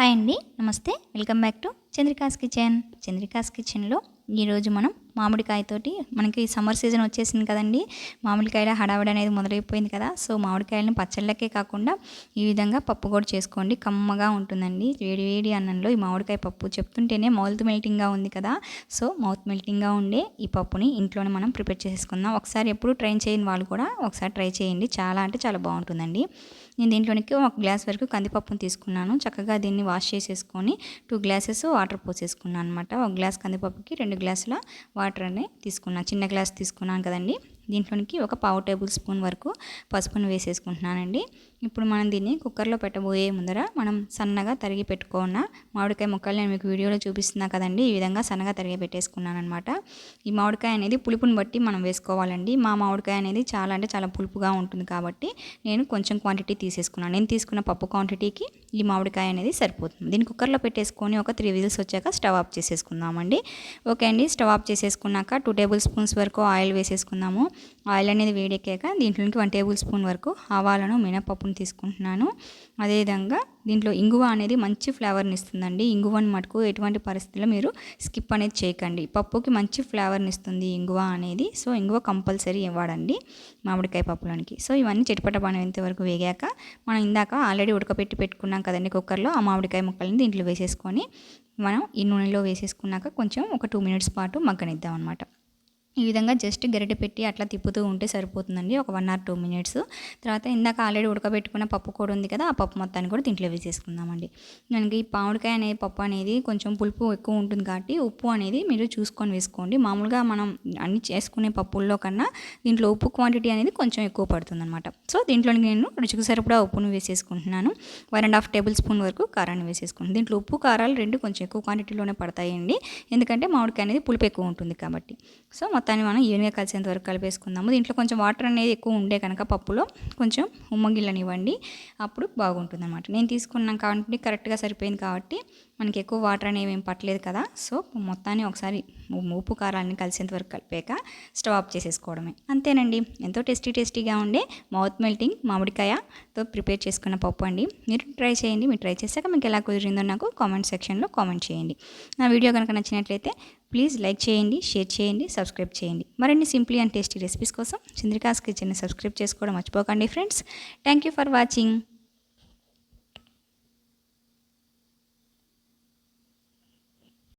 Hi అండి namaste. Welcome back to Chandrika's kitchen. Chandrika's కిచెన్లో ఈరోజు మనం మామిడికాయతోటి మనకి సమ్మర్ సీజన్ వచ్చేసింది కదండి. మామిడికాయల హడావిడి అనేది మొదలైపోయింది కదా. సో మామిడికాయలని పచ్చళ్ళకే కాకుండా ఈ విధంగా పప్పు కూడా చేసుకోండి. కమ్మగా ఉంటుందండి. వేడి వేడి అన్నంలో ఈ మామిడికాయ పప్పు చెప్తుంటేనే మౌత్ మెల్టింగ్గా ఉంది కదా. సో మౌత్ మెల్టింగ్గా ఉండే ఈ పప్పుని ఇంట్లోనే మనం ప్రిపేర్ చేసుకుందాం ఒకసారి ఎప్పుడు ట్రై చేయని వాళ్ళు కూడా ఒకసారి ట్రై చేయండి. చాలా అంటే చాలా బాగుంటుందండి. నేను దీంట్లోనికి ఒక గ్లాస్ వరకు కందిపప్పును తీసుకున్నాను. చక్కగా దీన్ని వాష్ చేసేసుకొని టూ గ్లాసెస్ వాటర్ పోసేసుకున్నాను అనమాట ఒక గ్లాస్ కందిపప్పుకి రెండు గ్లాసుల వాటర్ అనే తీసుకున్నాను చిన్న గ్లాస్ తీసుకున్నాను కదండి. దీంట్లోనికి ఒక పావు టేబుల్ స్పూన్ వరకు పసుపును వేసేసుకుంటున్నానండి. ఇప్పుడు మనం దీన్ని కుక్కర్లో పెట్టబోయే ముందర మనం సన్నగా తరిగి పెట్టుకున్న మామిడికాయ ముక్కలు నేను మీకు వీడియోలో చూపిస్తున్నా కదండి. ఈ విధంగా సన్నగా తరిగి పెట్టేసుకున్నాను అనమాట ఈ మామిడికాయ అనేది పులుపుని బట్టి మనం వేసుకోవాలండి. మా మామిడికాయ అనేది చాలా అంటే చాలా పులుపుగా ఉంటుంది కాబట్టి నేను కొంచెం క్వాంటిటీ తీసేసుకున్నాను. నేను తీసుకున్న పప్పు క్వాంటిటీకి ఈ మామిడికాయ అనేది సరిపోతుంది. దీన్ని కుక్కర్లో పెట్టేసుకొని ఒక త్రీ విజిల్స్ వచ్చాక స్టవ్ ఆఫ్ చేసేసుకుందామండి. ఓకే అండి స్టవ్ ఆఫ్ చేసేసుకున్నాక టూ టేబుల్ స్పూన్స్ వరకు ఆయిల్ వేసేసుకుందాము. ఆయిల్ అనేది వేడెక్కాక దీంట్లోకి వన్ టేబుల్ స్పూన్ వరకు ఆవాలను మినపప్పును తీసుకుంటున్నాను. అదేవిధంగా దీంట్లో ఇంగువ అనేది మంచి ఫ్లేవర్ని ఇస్తుందండి. ఇంగువని మటుకు ఎటువంటి పరిస్థితుల్లో మీరు స్కిప్ అనేది చేయకండి. పప్పుకి మంచి ఫ్లేవర్ని ఇస్తుంది ఇంగువ అనేది. సో ఇంగువ కంపల్సరీ ఇవ్వడండి మామిడికాయ పప్పులోనికి. సో ఇవన్నీ చిటపట పనేంత వరకు వేగాక మనం ఇందాక ఆల్రెడీ ఉడకపెట్టి పెట్టుకున్నాం కదండి కుక్కర్లో ఆ మామిడికాయ ముక్కల్ని దీంట్లో వేసేసుకొని మనం ఈ నూనెలో వేసేసుకున్నాక కొంచెం ఒక టూ మినిట్స్ పాటు మగ్గనిద్దాం అనమాట ఈ విధంగా జస్ట్ గరిటె పెట్టి అట్లా తిప్పుతూ ఉంటే సరిపోతుందండి. ఒక వన్ ఆర్ టూ మినిట్స్ తర్వాత ఇందాక ఆల్రెడీ ఉడకబెట్టుకున్న పప్పు కూడా ఉంది కదా ఆ పప్పు మొత్తాన్ని కూడా దీంట్లో వేసేసుకుందామండి. మనకి పాముడికాయ అనే పప్పు అనేది కొంచెం పులుపు ఎక్కువ ఉంటుంది కాబట్టి ఉప్పు అనేది మీరు చూసుకొని వేసుకోండి. మామూలుగా మనం అన్ని చేసుకునే పప్పుల్లో కన్నా దీంట్లో ఉప్పు క్వాంటిటీ అనేది కొంచెం ఎక్కువ పడుతుంది అనమాట సో దీంట్లోని నేను రుచికి సరిపడా ఉప్పును వేసేసుకుంటున్నాను. One and half tablespoon వరకు కారాన్ని వేసేసుకుంటాను దీంట్లో ఉప్పు కారాలు రెండు కొంచెం ఎక్కువ క్వాంటిటీలోనే పడతాయండి. ఎందుకంటే మామిడికాయ అనేది పులుపు ఎక్కువ ఉంటుంది కాబట్టి. సో మొత్తం మొత్తాన్ని మనం ఈవెన్గా కలిసేంత వరకు కలిపేసుకుందాము. దీంట్లో కొంచెం వాటర్ అనేది ఎక్కువ ఉండే కనుక పప్పులో కొంచెం ఉమ్మగిళ్ళనివ్వండి అప్పుడు బాగుంటుంది అనమాట నేను తీసుకున్నాం కాబట్టి కరెక్ట్గా సరిపోయింది కాబట్టి మనకి ఎక్కువ వాటర్ అనేవి ఏం పట్టలేదు కదా. సో మొత్తాన్ని ఒకసారి ఉప్పు కారాన్ని కలిసేంత వరకు కలిపాక స్టవ్ ఆఫ్ చేసేసుకోవడమే. అంతేనండి. ఎంతో టేస్టీ టేస్టీగా ఉండే మౌత్ మెల్టింగ్ మామిడికాయతో ప్రిపేర్ చేసుకున్న పప్పు అండి. మీరు ట్రై చేయండి. మీరు ట్రై చేశాక మీకు ఎలా కుదిరిందో నాకు కామెంట్ సెక్షన్లో కామెంట్ చేయండి. నా వీడియో కనుక నచ్చినట్లయితే ప్లీజ్ లైక్ చేయండి షేర్ చేయండి సబ్స్క్రైబ్ చేయండి. మరిన్ని సింప్లీ అండ్ టేస్టీ రెసిపీస్ కోసం చంద్రికాస్ కిచెన్ని సబ్స్క్రైబ్ చేసుకోవడం మర్చిపోకండి friends thank you for watching